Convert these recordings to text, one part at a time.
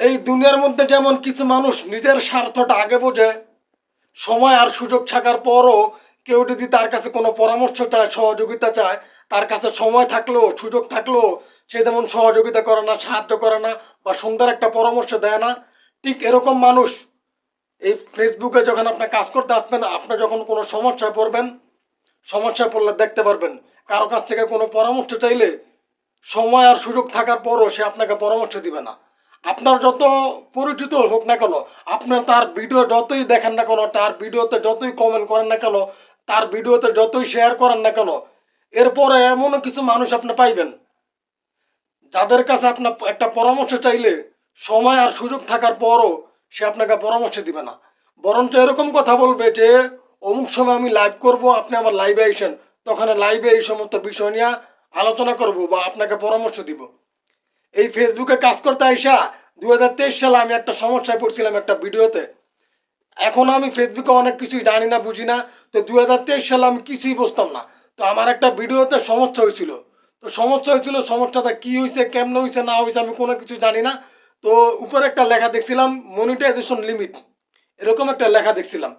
এই দুনিয়ার মধ্যে যেমন কিছু মানুষ নিজের স্বার্থটা আগে বোঝে, সময় আর সুযোগ থাকার পরও কেউ যদি তার কাছে কোনো পরামর্শ চায়, সহযোগিতা চায়, তার কাছে সময় থাকলেও, সুযোগ থাকলেও সে যেমন সহযোগিতা করে না, সাহায্য করে না বা সুন্দর একটা পরামর্শ দেয় না। ঠিক এরকম মানুষ এই ফেসবুকে যখন আপনার কাজ করতে আসবেন, আপনি যখন কোনো সমস্যায় পড়বেন, সমস্যায় পড়লে দেখতে পারবেন, কারও কাছ থেকে কোনো পরামর্শ চাইলে সময় আর সুযোগ থাকার পরও সে আপনাকে পরামর্শ দিবে না। আপনার যত পরিচিত হোক না কেন, আপনার তার ভিডিও যতই দেখেন না কেন, তার ভিডিওতে যতই কমেন্ট করেন না কেন, তার ভিডিওতে যতই শেয়ার করেন না কেন, এরপরে এমনও কিছু মানুষ আপনি পাইবেন। যাদের কাছে আপনার একটা পরামর্শ চাইলে সময় আর সুযোগ থাকার পরও সে আপনাকে পরামর্শ দিবে না। বরঞ্চ এরকম কথা বলবে যে, অমুক সময় আমি লাইভ করব, আপনি আমার লাইভে আইসেন। তখন লাইভে এই সমস্ত বিষয় নিয়ে আলোচনা করব বা আপনাকে পরামর্শ দিব। এই ফেসবুকে কাজ করতে আইসা দু হাজার তেইশ সালে আমি একটা সমস্যায় পড়ছিলাম একটা ভিডিওতে। এখন আমি ফেসবুকে অনেক কিছুই জানি না, বুঝি না। তো দু হাজার তেইশ সালে আমি কিছুই বুঝতাম না। তো আমার একটা ভিডিওতে সমস্যা হয়েছিল। তো সমস্যা হয়েছিল, সমস্যাটা কি হয়েছে, কেমনে হয়েছে, না হয়েছে, আমি কোনো কিছু জানি না। তো উপরে একটা লেখা দেখছিলাম মনিটাইজেশন লিমিট এরকম একটা লেখা দেখছিলাম।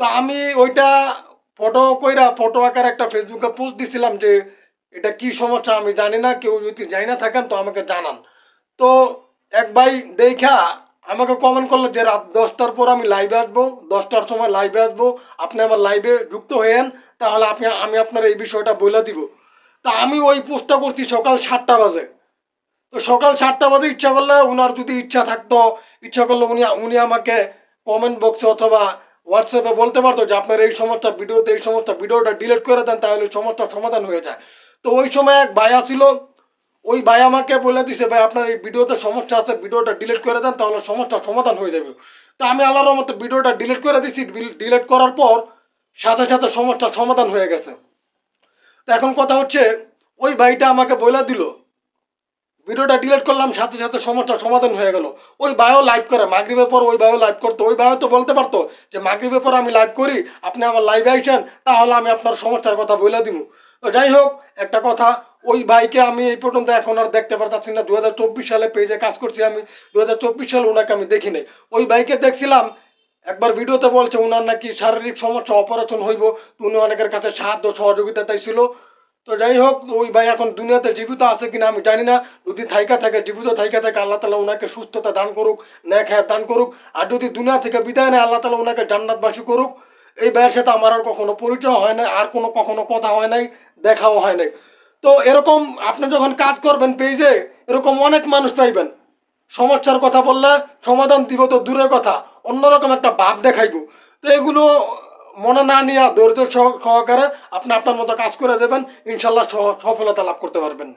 তো আমি ওইটা ফটো কইরা ফটো আকার একটা ফেসবুকে পোস্ট দিছিলাম যে এটা কি সমস্যা আমি জানি না, কেউ যদি জানি না থাকেন তো আমাকে জানান। তো এক ভাই দেখা আমাকে কমেন্ট করল যে রাত দশটার পর আমি লাইভে আসব, দশটার সময় লাইভে আসব, আপনি আমার লাইভে যুক্ত হয়েন, তাহলে আপনি, আমি আপনার এই বিষয়টা বলে দিব। তা আমি ওই পোস্টটা করছি সকাল সাতটা বাজে। তো সকাল সাতটা বাজে ইচ্ছা করলে ওনার যদি ইচ্ছা থাকতো, ইচ্ছা করলে উনি উনি আমাকে কমেন্ট বক্সে অথবা হোয়াটসঅ্যাপে বলতে পারতো যে আপনার এই সমস্যা ভিডিওতে এই সমস্যা ভিডিওটা ডিলিট করে দেন, তাহলে সমস্যার সমাধান হয়ে যায়। তো ওই সময় এক ভাই ছিল, ওই ভাই আমাকে বলে দিছে, ভাই, আপনার এই ভিডিওতে সমস্যা আছে, ভিডিওটা ডিলিট করে দেন, তাহলে সমস্যার সমাধান হয়ে যাবে। তো আমি আল্লাহর মতো ভিডিওটা ডিলিট করে দিছি ডিলিট করার পর সাথে সাথে সমস্যার সমাধান হয়ে গেছে। তো এখন কথা হচ্ছে, ওই ভাইটা আমাকে বলে দিল, ভিডিওটা ডিলিট করলাম, সাথে সাথে সমস্যার সমাধান হয়ে গেল। ওই বায়ো লাইভ করে, মাগরিবের পর ওই বায়ো লাইভ করতো। ওই বায়ো তো বলতে পারতো যে, মাগরিবের পর আমি লাইভ করি, আপনি আমার লাইভে আইসেন, তাহলে আমি আপনার সমস্যার কথা বলে দিব। তো যাই হোক, একটা কথা, ওই ভাইকে আমি এই পর্যন্ত এখন আর দেখতে পারতাছি না। দু হাজার চব্বিশ সালে পেজে কাজ করছি আমি দু হাজার চব্বিশ সালে ওনাকে আমি দেখি নাই। ওই ভাইকে দেখছিলাম, একবার ভিডিওতে বলছে ওনার নাকি শারীরিক সমস্যা অপারেশন হইব। উনি অনেকের কাছে সাহায্য সহযোগিতা চাইছিল তো যাই হোক, ওই ভাই এখন দুনিয়াতে জীবিত আছে কিনা আমি জানি না। যদি থাইকা থাকে, জীবিত থাইকা থাকে, আল্লাহ তালা ওনাকে সুস্থতা দান করুক, ন্যাক হ্যাঁ দান করুক। আর যদি দুনিয়া থেকে বিদায় নেয়, আল্লাহ তালা ওনাকে জান্নাতবাসী করুক। এই ভাইয়ের সাথে আমার আর কখনো পরিচয় হয় নাই, আর কোনো কখনো কথা হয় নাই, দেখাও হয় নাই। তো এরকম আপনি যখন কাজ করবেন পেজে, এরকম অনেক মানুষ পাইবেন। সমস্যার কথা বললে সমাধান দিব তো দূরের কথা, অন্যরকম একটা ভাব দেখাইব। তো এগুলো মনে না নিয়ে ধৈর্য সহ- সহকারে আপনি আপনার মতো কাজ করে দেবেন, ইনশাল্লাহ সফলতা লাভ করতে পারবেন।